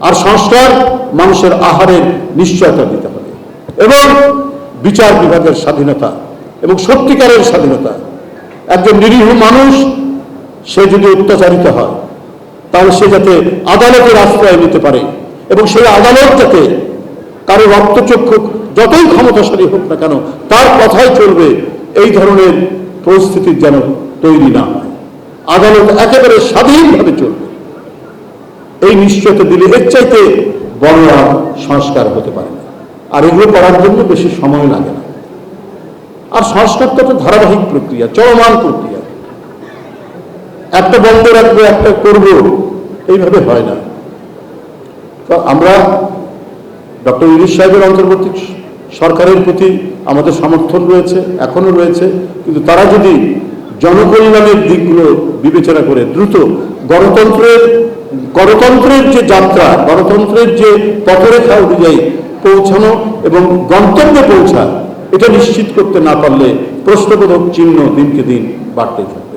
আর সংস্কার মানুষের আহারের নিশ্চয়তা দিতে হবে। এবং বিচার বিভাগের স্বাধীনতা এবং সত্যিকারের স্বাধীনতা। একজন নিরীহ মানুষ, সে যদি অত্যাচারিত হয়, তাহলে সে যাতে আদালতের আশ্রয় নিতে পারে এবং সেই আদালত যাতে কারও রক্তচক্ষু যতই ক্ষমতাশালী হোক না কেন, তার কথাই চলবে, এই ধরনের পরিস্থিতির যেন তৈরি না হয়। আদালত একেবারে স্বাধীনভাবে চলবে। এই নিশ্চয়তা দিলে এর চাইতে বড় সংস্কার হতে পারে না। আর এগুলো করার জন্য বেশি সময় লাগে না। আর সংস্কার তো ধারাবাহিক প্রক্রিয়া, চলমান প্রক্রিয়া। একটা বন্ধ রাখব, একটা করব, এইভাবে হয় না। তো আমরা ডক্টর ইউনুস সাহেবের অন্তর্বর্তী সরকারের প্রতি আমাদের সমর্থন রয়েছে এখনও রয়েছে। কিন্তু তারা যদি জনকল্যাণের দিকগুলো বিবেচনা করে দ্রুত গণতন্ত্রের গণতন্ত্রের যে যাত্রা, গণতন্ত্রের যে পথরেখা অনুযায়ী পৌঁছানো এবং গন্তব্যে পৌঁছা, এটা নিশ্চিত করতে না পারলে প্রশ্নবোধক চিহ্ন দিনকে দিন বাড়তে থাকে।